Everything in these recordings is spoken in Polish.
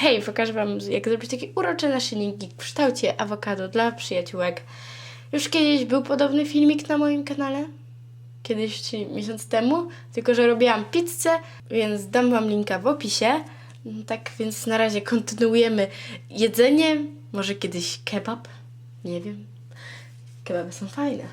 Hej, pokażę Wam, jak zrobić takie urocze naszyjniki w kształcie awokado dla przyjaciółek. Już kiedyś był podobny filmik na moim kanale. Kiedyś, czyli miesiąc temu. Tylko, że robiłam pizzę, więc dam Wam linka w opisie. Tak więc na razie kontynuujemy jedzenie. Może kiedyś kebab? Nie wiem. Kebaby są fajne.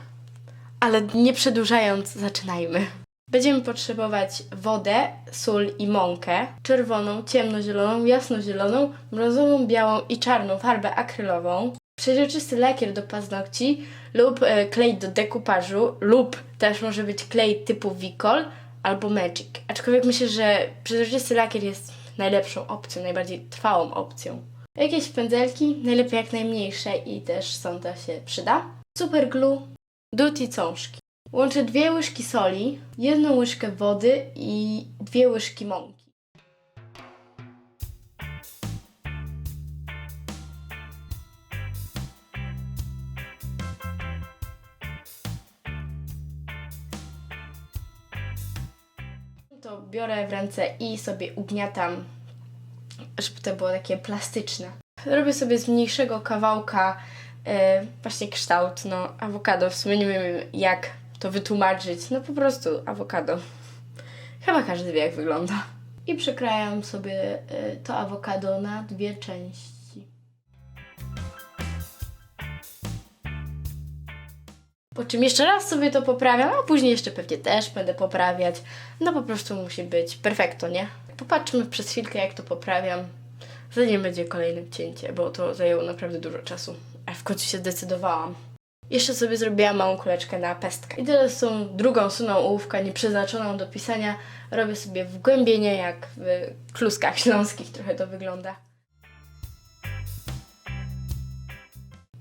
Ale nie przedłużając, zaczynajmy. Będziemy potrzebować wodę, sól i mąkę, czerwoną, ciemnozieloną, jasnozieloną, brązową, białą i czarną farbę akrylową, przeźroczysty lakier do paznokci lub e, klej do dekupażu lub też może być klej typu Vicol albo Magic. Aczkolwiek myślę, że przezroczysty lakier jest najlepszą opcją, najbardziej trwałą opcją. Jakieś pędzelki, najlepiej jak najmniejsze i też sonda się przyda. Super glue, dut i cążki. Łączę dwie łyżki soli, jedną łyżkę wody i dwie łyżki mąki. To biorę w ręce i sobie ugniatam, żeby to było takie plastyczne. Robię sobie z mniejszego kawałka e, właśnie kształt, no awokado, w sumie nie wiem jak to wytłumaczyć, no po prostu awokado. Chyba każdy wie jak wygląda. I przekrajam sobie e, to awokado na dwie części. Po czym jeszcze raz sobie to poprawiam, a później jeszcze pewnie też będę poprawiać. No po prostu musi być perfekto, nie? Popatrzmy przez chwilkę jak to poprawiam. Zanim będzie kolejne cięcie, bo to zajęło naprawdę dużo czasu. A w końcu się zdecydowałam. Jeszcze sobie zrobiłam małą kuleczkę na pestkę. I teraz tą drugą suną ołówka, nieprzeznaczoną do pisania, robię sobie wgłębienie, jak w kluskach śląskich trochę to wygląda.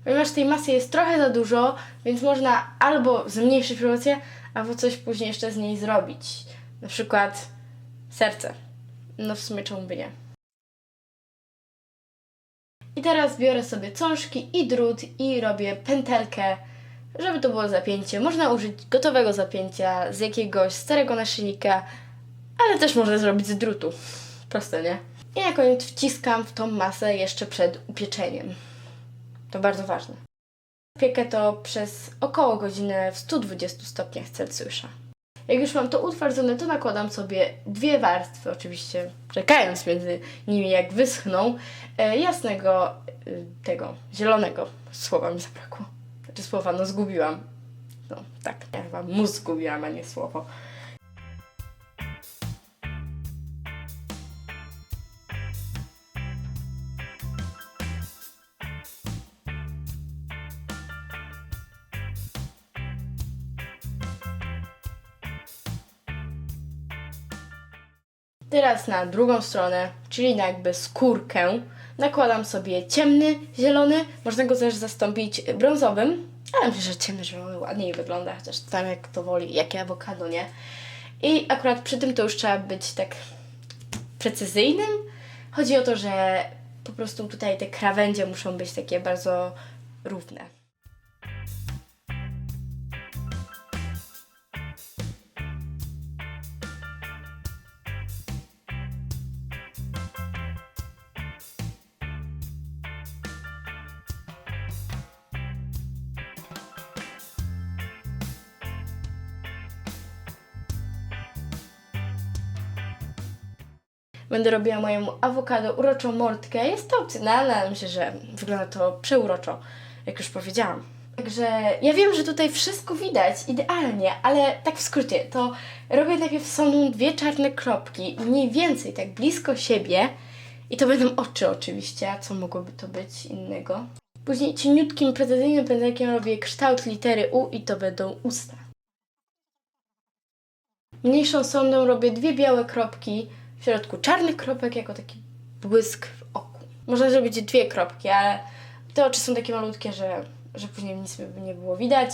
Ponieważ tej masy jest trochę za dużo, więc można albo zmniejszyć promocję, albo coś później jeszcze z niej zrobić. Na przykład serce. No w sumie czemu by nie. I teraz biorę sobie cążki i drut i robię pętelkę, żeby to było zapięcie. Można użyć gotowego zapięcia z jakiegoś starego naszyjnika, ale też można zrobić z drutu. Proste, nie? I na koniec wciskam w tą masę jeszcze przed upieczeniem. To bardzo ważne. Piekę to przez około godzinę w 120 stopniach Celsjusza. Jak już mam to utwardzone, to nakładam sobie dwie warstwy, oczywiście czekając między nimi jak wyschną, e, jasnego e, tego, zielonego. Słowa mi zabrakło. Znaczy słowa, no zgubiłam. No tak, ja chyba mózg zgubiłam, a nie słowo. Teraz na drugą stronę, czyli na jakby skórkę, nakładam sobie ciemny, zielony. Można go też zastąpić brązowym, ale myślę, że ciemny, zielony ładniej wygląda, chociaż tam jak to woli, jakie awokado, nie? I akurat przy tym to już trzeba być tak precyzyjnym. Chodzi o to, że po prostu tutaj te krawędzie muszą być takie bardzo równe. Będę robiła moją awokado uroczą mordkę. Jest to opcjonalne, ale myślę, że wygląda to przeuroczo, jak już powiedziałam. Także ja wiem, że tutaj wszystko widać idealnie, ale tak w skrócie, to robię najpierw są dwie czarne kropki, mniej więcej tak blisko siebie i to będą oczy oczywiście, a co mogłoby to być innego? Później cieniutkim, precyzyjnym pędzelkiem robię kształt litery U i to będą usta. Mniejszą sondą robię dwie białe kropki, w środku czarnych kropek jako taki błysk w oku. Można zrobić dwie kropki, ale te oczy są takie malutkie, że, że później nic by nie było widać.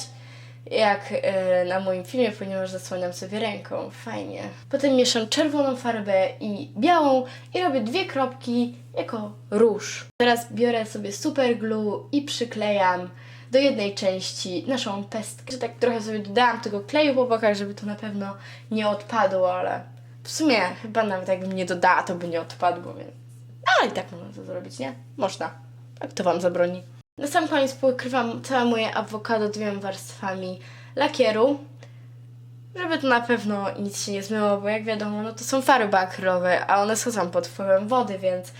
Jak e, na moim filmie, ponieważ zasłaniam sobie ręką. Fajnie. Potem mieszam czerwoną farbę i białą i robię dwie kropki jako róż. Teraz biorę sobie super glue i przyklejam do jednej części naszą pestkę. Tak trochę sobie dodałam tego kleju po bokach, żeby to na pewno nie odpadło, ale w sumie chyba nawet jakbym nie dodała, to by nie odpadło, więc Ale i tak można to zrobić, nie? Można. Tak to wam zabroni. Na sam koniec pokrywam całe moje awokado dwiema warstwami lakieru, żeby to na pewno nic się nie zmyło, bo jak wiadomo, no to są farby akrylowe, a one schodzą pod wpływem wody, więc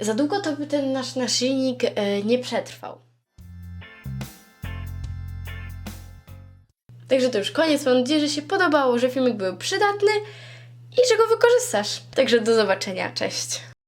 za długo to by ten nasz naszyjnik e, nie przetrwał. Także to już koniec. Mam nadzieję, że się podobało, że filmik był przydatny i że go wykorzystasz. Także do zobaczenia. Cześć.